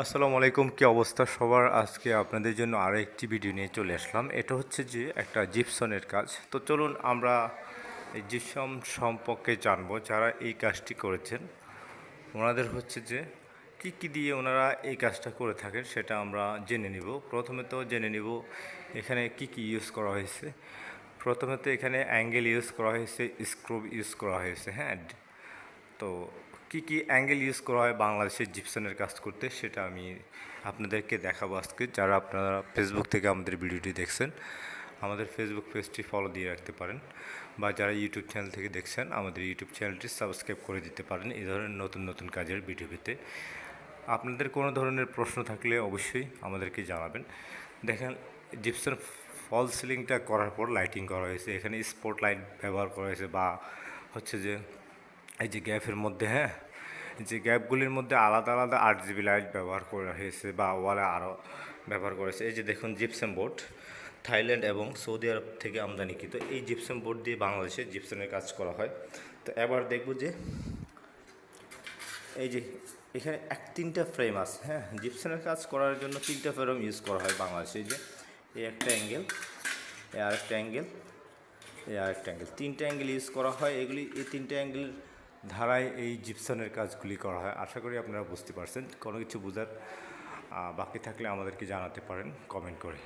আসসালামু আলাইকুম, কী অবস্থা সবার? আজকে আপনাদের জন্য আরও একটি ভিডিও নিয়ে চলে আসলাম। এটা হচ্ছে যে একটা জিপসনের কাজ। তো চলুন আমরা এই জিপসম সম্পর্কে জানব যারা এই কাজটি করেছেন। ওনাদের হচ্ছে যে কি কি দিয়ে ওনারা এই কাজটা করে থাকেন সেটা আমরা জেনে নিব। প্রথমে তো জেনে নিব এখানে কি কি ইউজ করা হয়েছে। প্রথমে তো এখানে অ্যাঙ্গেল ইউজ করা হয়েছে স্ক্রুব ইউজ করা হয়েছে হ্যাঁ? তো কি কি অ্যাঙ্গেল ইউজ করা হয় বাংলাদেশের জিপসনের কাজ করতে, সেটা আমি আপনাদেরকে দেখাবো আজকে। যারা আপনারা ফেসবুক থেকে আমাদের ভিডিওটি দেখছেন, আমাদের ফেসবুক পেজটি ফলো দিয়ে রাখতে পারেন বা যারা ইউটিউব চ্যানেল থেকে দেখছেন, আমাদের ইউটিউব চ্যানেলটি সাবস্ক্রাইব করে দিতে পারেন এই ধরনের নতুন নতুন কাজের ভিডিও পেতে। আপনাদের কোনো ধরনের প্রশ্ন থাকলে অবশ্যই আমাদেরকে জানাবেন। দেখেন জিপসন ফল সিলিংটা করার পর লাইটিং করা হয়েছে। এখানে স্পট লাইট ব্যবহার করা হয়েছে বা হচ্ছে যে এই যে গ্যাপের মধ্যে হ্যাঁ? যে গ্যাপগুলির মধ্যে আলাদা আলাদা আট জিবি লাইট ব্যবহার করা হয়েছে বা ওয়ালে আরও ব্যবহার করেছে এই যে দেখুন, জিপসেম বোর্ড, থাইল্যান্ড এবং সৌদি আরব থেকে আমদানিকৃত এই জিপসেম বোর্ড দিয়ে বাংলাদেশে জিপসেমের কাজ করা হয়। তো এবার দেখব যে এই যে এখানে এক তিনটা ফ্রেম আছে হ্যাঁ? জিপসনের কাজ করার জন্য তিনটা ফ্রেম ইউজ করা হয় বাংলাদেশে। এই যে এই একটা অ্যাঙ্গেল, এই আরেকটা অ্যাঙ্গেল, এই আরেকটা অ্যাঙ্গেল। তিনটা অ্যাঙ্গেল ইউজ করা হয়। এগুলি, এই তিনটা অ্যাঙ্গেল ধারায় এই জিপসনের কাজগুলি করা হয়। আশা করি আপনারা বুঝতে পারছেন। কোনো কিছু বোঝার বাকি থাকলে আমাদেরকে জানাতে পারেন, কমেন্ট করে।